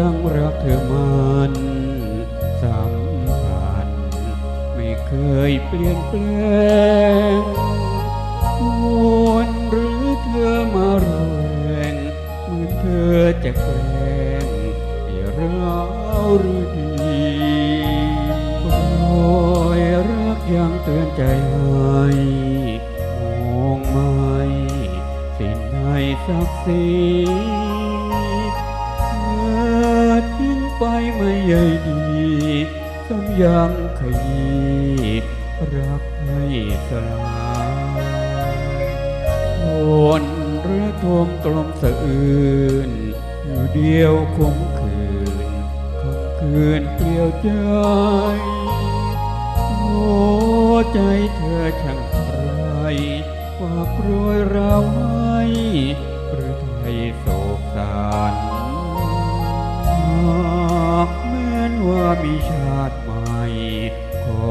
ยังรักเธอมันสัมพันไม่เคยเปลี่ยนแปลงวนหรือเธอมาแรงเมื่อเธอจะแกล้งให้เราหรือดีโอยรักยังเตือนใจให้มองไม่สิ่งในศักดิ์ศรีเมื่อ ทิ้งไปไม่ใยดีซ้ำยังขยีรักให้สลายคนระทวมตรมสะอื่น อยู่เดียวคมคืนคำคืนเปลี่ยวใจโอ้ใจเธอช่างใครฝากโปรยเราให้หรือไทยโศกสารากแม้นว่ามีชาติใหม่ ขอ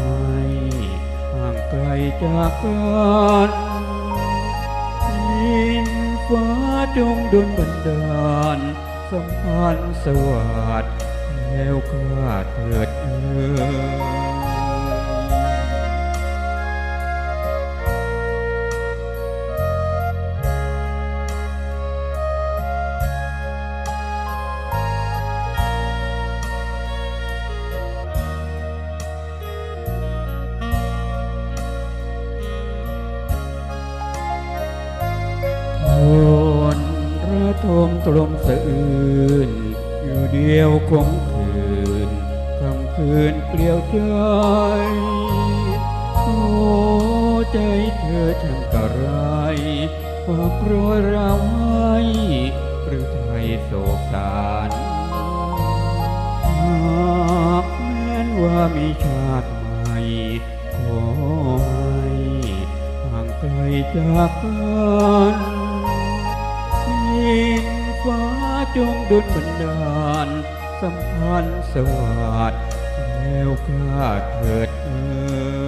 ให้ห่างไกลจากกันดินฟ้าจงดลบันดาลสัมพันธ์สวัสดิ์แล้วกล้าเถิดเอ ทมตรมสะอื่นอยู่เดียวคงคืนคำคืนเปลี่ยวใจโอ้ใจเธอช่างกะไรฝากโปรยเราให้หรือไทยโศกสารหากแม้นว่ามีชาติใหม่ขอให้ห่างไกลจากกัน ดุลบันดาลสัมพันธ์สวัสดิ์แล้วกล้าเถิดเอ่ย